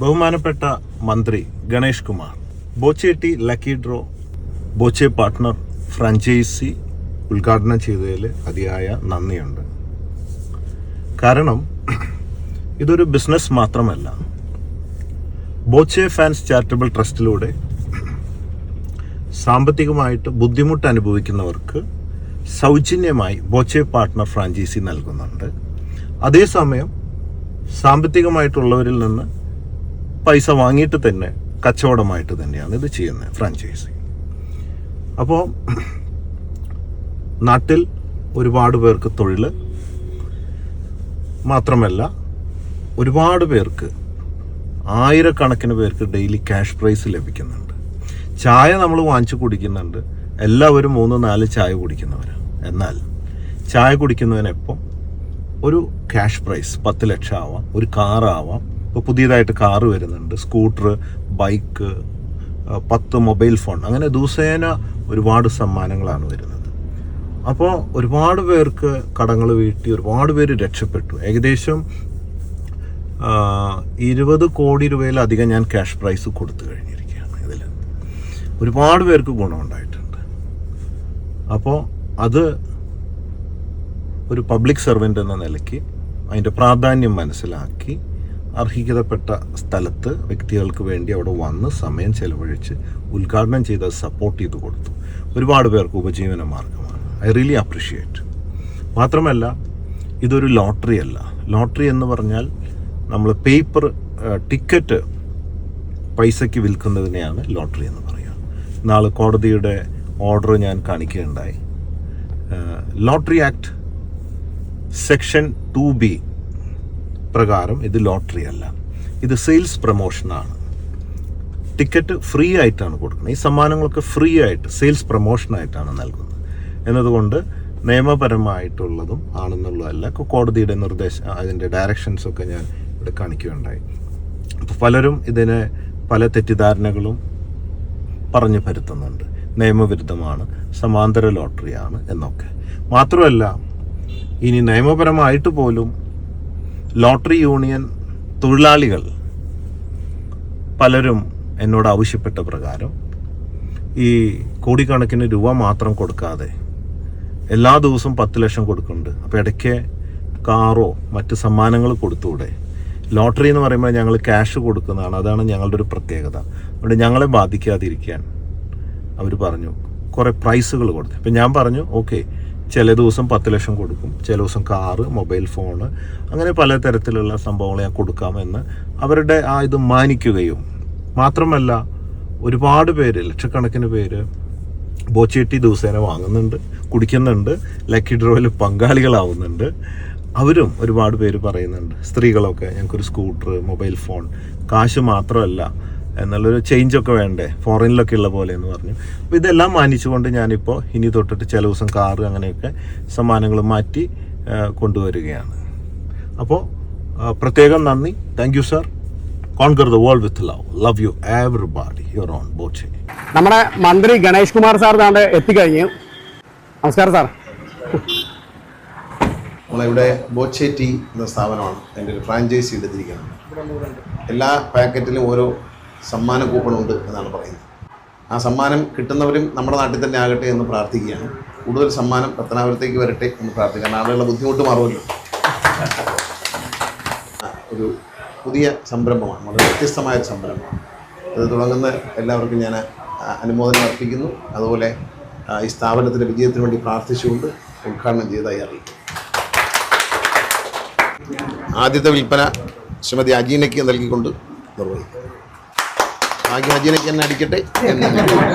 ബഹുമാനപ്പെട്ട മന്ത്രി Ganesh Kumar Boche tea lucky draw Boche partner franchise ഉദ്ഘാടനം ചെയ്തതിൽ അതിയായ നന്ദിയുണ്ട്. കാരണം ഇതൊരു ബിസിനസ് മാത്രമല്ല. ബോച്ചെ ഫാൻസ് ചാരിറ്റബിൾ ട്രസ്റ്റിലൂടെ സാമ്പത്തികമായിട്ട് ബുദ്ധിമുട്ട് അനുഭവിക്കുന്നവർക്ക് സൗജന്യമായി ബോച്ചെ പാർട്ട്ണർ ഫ്രാഞ്ചൈസി നൽകുന്നുണ്ട്. അതേസമയം സാമ്പത്തികമായിട്ടുള്ളവരിൽ നിന്ന് പൈസ വാങ്ങിയിട്ട് തന്നെ കച്ചവടമായിട്ട് തന്നെയാണ് ഇത് ചെയ്യുന്നത് ഫ്രാഞ്ചൈസി അപ്പോൾ നാട്ടിൽ ഒരുപാട് പേർക്ക് തൊഴിൽ മാത്രമല്ല ഒരുപാട് പേർക്ക് ആയിരക്കണക്കിന് പേർക്ക് ഡെയിലി ക്യാഷ് പ്രൈസ് ലഭിക്കുന്നുണ്ട്. ചായ നമ്മൾ വാങ്ങിച്ചു കുടിക്കുന്നുണ്ട്. എല്ലാവരും മൂന്ന് നാല് ചായ കുടിക്കുന്നവരാണ്. എന്നാൽ ചായ കുടിക്കുന്നതിനെപ്പം ഒരു ക്യാഷ് പ്രൈസ് പത്ത് ലക്ഷം ആവാം ഒരു കാറാവാം ഇപ്പോൾ പുതിയതായിട്ട് കാറ് വരുന്നുണ്ട്. സ്കൂട്ടർ ബൈക്ക് പത്ത് മൊബൈൽ ഫോൺ. അങ്ങനെ ദിവസേന ഒരുപാട് സമ്മാനങ്ങളാണ് വരുന്നത്. അപ്പോൾ ഒരുപാട് പേർക്ക് കടങ്ങൾ വീട്ടി ഒരുപാട് പേര് രക്ഷപ്പെട്ടു. ഏകദേശം ഇരുപത് കോടി രൂപയിലധികം ഞാൻ ക്യാഷ് പ്രൈസ് കൊടുത്തു കഴിഞ്ഞിരിക്കുകയാണ് ഇതിൽ. ഒരുപാട് പേർക്ക് ഗുണമുണ്ടായിട്ടുണ്ട് അപ്പോൾ അത് ഒരു പബ്ലിക് സർവന്റ് എന്ന നിലയ്ക്ക് അതിന്റെ പ്രാധാന്യം മനസ്സിലാക്കി അർഹിക്കപ്പെട്ട സ്ഥലത്ത് വ്യക്തികൾക്ക് വേണ്ടി അവിടെ വന്ന് സമയം ചെലവഴിച്ച് ഉദ്ഘാടനം ചെയ്ത് സപ്പോർട്ട് ചെയ്ത് കൊടുത്തു. ഒരുപാട് പേർക്ക് ഉപജീവന മാർഗമാണ്. ഐ റിയലി അപ്രിഷിയേറ്റ് മാത്രമല്ല ഇതൊരു ലോട്ടറി അല്ല. ലോട്ടറി എന്ന് പറഞ്ഞാൽ നമ്മൾ പേപ്പർ ടിക്കറ്റ് പൈസയ്ക്ക് വിൽക്കുന്നതിനെയാണ് ലോട്ടറി എന്ന് പറയുക. നാളെ കോടതിയുടെ ഓർഡർ ഞാൻ കാണിക്കുകയുണ്ടായി. Lottery act section two B പ്രകാരം ഇത് ലോട്ടറി അല്ല. ഇത് സെയിൽസ് പ്രമോഷനാണ് ടിക്കറ്റ് ഫ്രീ ആയിട്ടാണ് കൊടുക്കുന്നത്. ഈ സമ്മാനങ്ങളൊക്കെ ഫ്രീ ആയിട്ട് സെയിൽസ് പ്രമോഷനായിട്ടാണ് നൽകുന്നത്. എന്നതുകൊണ്ട് നിയമപരമായിട്ടുള്ളതും ആണെന്നുള്ളതല്ല. കോടതിയുടെ നിർദ്ദേശം അതിന്റെ ഡയറക്ഷൻസൊക്കെ ഞാൻ ഇവിടെ കാണിക്കുകയുണ്ടായി. അപ്പോൾ പലരും ഇതിനെ പല തെറ്റിദ്ധാരണകളും പറഞ്ഞു പരുത്തുന്നുണ്ട്. നിയമവിരുദ്ധമാണ് സമാന്തര ലോട്ടറിയാണ് എന്നൊക്കെ. മാത്രമല്ല ഇനി നിയമപരമായിട്ട് പോലും ലോട്ടറി യൂണിയൻ തൊഴിലാളികൾ പലരും എന്നോട് ആവശ്യപ്പെട്ട പ്രകാരം ഈ കോടിക്കണക്കിന് രൂപ മാത്രം കൊടുക്കാതെ എല്ലാ ദിവസവും പത്ത് ലക്ഷം കൊടുക്കുന്നുണ്ട്. അപ്പോൾ ഇടയ്ക്ക് കാറോ മറ്റ് സമ്മാനങ്ങൾ കൊടുത്തൂടെ ലോട്ടറി എന്ന് പറയുമ്പോൾ ഞങ്ങൾ ക്യാഷ് കൊടുക്കുന്നതാണ്. അതാണ് ഞങ്ങളുടെ ഒരു പ്രത്യേകത. അതുകൊണ്ട് ഞങ്ങളെ ബാധിക്കാതിരിക്കാൻ അവർ പറഞ്ഞു. കുറേ പ്രൈസുകൾ കൊടുത്തു. അപ്പം ഞാൻ പറഞ്ഞു ഓക്കെ ചില ദിവസം പത്ത് ലക്ഷം കൊടുക്കും ചില ദിവസം കാറ് മൊബൈൽ ഫോണ് അങ്ങനെ പല തരത്തിലുള്ള സംഭവങ്ങൾ ഞാൻ കൊടുക്കാമെന്ന് അവരുടെ ആ ഇത് മാനിക്കുകയും മാത്രമല്ല ഒരുപാട് പേര് ലക്ഷക്കണക്കിന് പേര് ബോച്ചേട്ടി ദിവസേന വാങ്ങുന്നുണ്ട് കുടിക്കുന്നുണ്ട് ലക്കി ഡ്രോയിൽ പങ്കാളികളാവുന്നുണ്ട്. അവരും ഒരുപാട് പേര് പറയുന്നുണ്ട് സ്ത്രീകളൊക്കെ ഞങ്ങൾക്കൊരു സ്കൂട്ടർ മൊബൈൽ ഫോൺ കാശ് മാത്രമല്ല എന്നുള്ളൊരു ചേഞ്ചൊക്കെ വേണ്ടേ? ഫോറിനിലൊക്കെ ഉള്ള പോലെ എന്ന് പറഞ്ഞു. അപ്പോൾ ഇതെല്ലാം മാനിച്ചുകൊണ്ട് ഞാനിപ്പോൾ ഇനി തൊട്ടിട്ട് ചില ദിവസം കാറ് അങ്ങനെയൊക്കെ സമ്മാനങ്ങൾ മാറ്റി കൊണ്ടുവരികയാണ്. അപ്പോൾ പ്രത്യേകം നന്ദി. Thank you sir conquer the world with love love you everybody your own boat നമ്മുടെ മന്ത്രി ഗണേഷ് കുമാർ സാർ താണ്ട് എത്തിക്കഴിഞ്ഞു. നമസ്കാരം സാർ. നമ്മളിവിടെ ബോച്ചേറ്റി എന്ന സ്ഥാപനമാണ്. അതിന്റെ ഒരു ഫ്രാഞ്ചൈസി എടുത്തിരിക്കുന്നത് എല്ലാ പാക്കറ്റിലും ഓരോ സമ്മാന കൂപ്പണുണ്ട് എന്നാണ് പറയുന്നത്. ആ സമ്മാനം കിട്ടുന്നവരും നമ്മുടെ നാട്ടിൽ തന്നെ ആകട്ടെ എന്ന് പ്രാർത്ഥിക്കുകയാണ്. കൂടുതൽ സമ്മാനം പത്തനാപുരത്തേക്ക് വരട്ടെ എന്ന് പ്രാർത്ഥിക്കാം ആളുകളുടെ ബുദ്ധിമുട്ട് മാറുമല്ലോ. ഒരു പുതിയ സംരംഭമാണ്. വളരെ വ്യത്യസ്തമായ ഒരു സംരംഭമാണ്. ഇത് തുടങ്ങുന്ന എല്ലാവർക്കും ഞാൻ അനുമോദനം അർപ്പിക്കുന്നു. അതുപോലെ ഈ സ്ഥാപനത്തിന്റെ വിജയത്തിന് വേണ്ടി പ്രാർത്ഥിച്ചുകൊണ്ട് ഉദ്ഘാടനം ചെയ്തതായി അറിയിക്കും ആദ്യത്തെ വിൽപ്പന ശ്രീമതി അജീനയ്ക്ക് നൽകിക്കൊണ്ട് നിർവഹിക്കും. ഭാഗ്യം അജീനയ്ക്ക് തന്നെ അടിക്കട്ടെ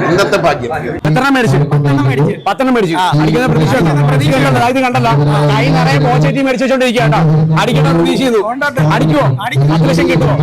ഇന്നത്തെ ഭാഗ്യം. എത്ര മേടിച്ചു. പത്തെണ്ണം മേടിച്ചു. അടിക്കുന്ന പ്രതീക്ഷ? പ്രതീക്ഷ? ഇത് കണ്ടല്ലോ. കൈ നിറയെ പോച്ചേറ്റി മേടിച്ചു വെച്ചോണ്ടിരിക്കട്ടോ അടിക്കണ പ്രതീക്ഷ ചെയ്തു പത്ത് ലക്ഷം കിട്ടുമോ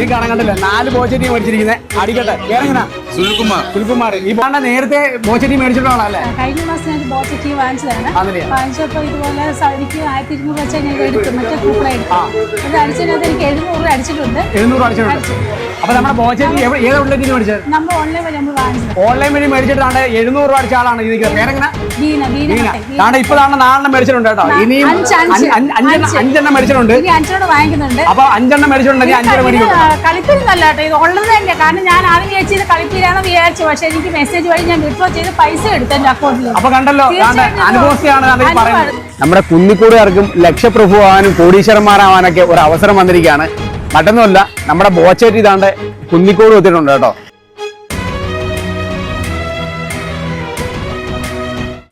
ഈ കാണാൻ കണ്ടില്ല. നാല് പോച്ചേറ്റി മേടിച്ചിരിക്കുന്നത് അടിക്കട്ടെ. വേറെങ്ങനെ സുനിൽകുമാർ. സുൽകുമാർ ഈ പാണ്ട നേരത്തെ പോച്ചേറ്റി മേടിച്ചിട്ടുള്ള കഴിഞ്ഞ മാസം ഞാൻ ബോട്ട് വാങ്ങിച്ചതാണ്. വാങ്ങിച്ചപ്പോ ഇതുപോലെ സ- എനിക്ക് ആയിരത്തി ഇരുന്നൂറ് വെച്ചാൽ ഞാൻ എടുത്തു മറ്റേ കൂപ്പൺ എടുത്തു. ഇത് അടിച്ചതിനകത്ത് എനിക്ക് എഴുന്നൂറ് അടിച്ചിട്ടുണ്ട്. എഴുന്നൂറ് അടിച്ചിട്ടുണ്ടോ. അപ്പൊ നമ്മുടെ ബോച്ചേരി എവിടെ ഏത് ഔട്ട്ലെറ്റിൽ മേടിച്ചത്? നമ്മൾ ഓൺലൈൻ വഴി നമ്മൾ വാങ്ങിച്ചത്. ഓൺലൈൻ വഴി മേടിച്ചിട്ടാണ് എഴുന്നൂറ് രൂപ അടിച്ച ആളാണ് ഇത് പേരെങ്ങനെ? കട്ടെ. ബീന. താണ്ടെ ഇപ്പൊ താണ്ടെ നാലെണ്ണം മേടിച്ചിട്ടുണ്ട് കേട്ടോ. ഇനിയും അഞ്ച്, അഞ്ച്. അഞ്ച്- അഞ്ച്- അഞ്ചെണ്ണം അഞ്ച്. അഞ്ചെണ്ണം മേടിച്ചിട്ടുണ്ട്. ഇനി അഞ്ചോട് വാങ്ങിക്കുന്നുണ്ട്. അപ്പൊ അഞ്ചെണ്ണം മേടിച്ചിട്ടുണ്ടെങ്കിൽ അഞ്ചര മേടിക്കും കളിപ്പിരുന്നല്ല കേട്ടോ. ഇത് ഉള്ളത് തന്നെ കാരണം ഞാൻ ആദ്യം വിചാരിച്ചു ഇത് കളിപ്പിരാന്ന് വിചാരിച്ചു. പക്ഷെ എനിക്ക് മെസ്സേജ് വഴി ഞാൻ വിഡ്രോ ചെയ്ത് പൈസ എടുത്തു എന്റെ അക്കൗണ്ടിൽ അപ്പൊ കണ്ടല്ലോ അനുഭവസ്ഥയാണ്. പറയുന്നത്. നമ്മുടെ കുന്നിക്കൂടുകാർക്കും ലക്ഷപ്രഭുവാനും കോടീശ്വരന്മാരാവാനൊക്കെ ഒരു അവസരം വന്നിരിക്കുകയാണ്. മറ്റൊന്നുമല്ല നമ്മുടെ ബോച്ചേറ്റ് ഇതാണ്ട് കുന്നിക്കോട് എത്തിയിട്ടുണ്ട് കേട്ടോ.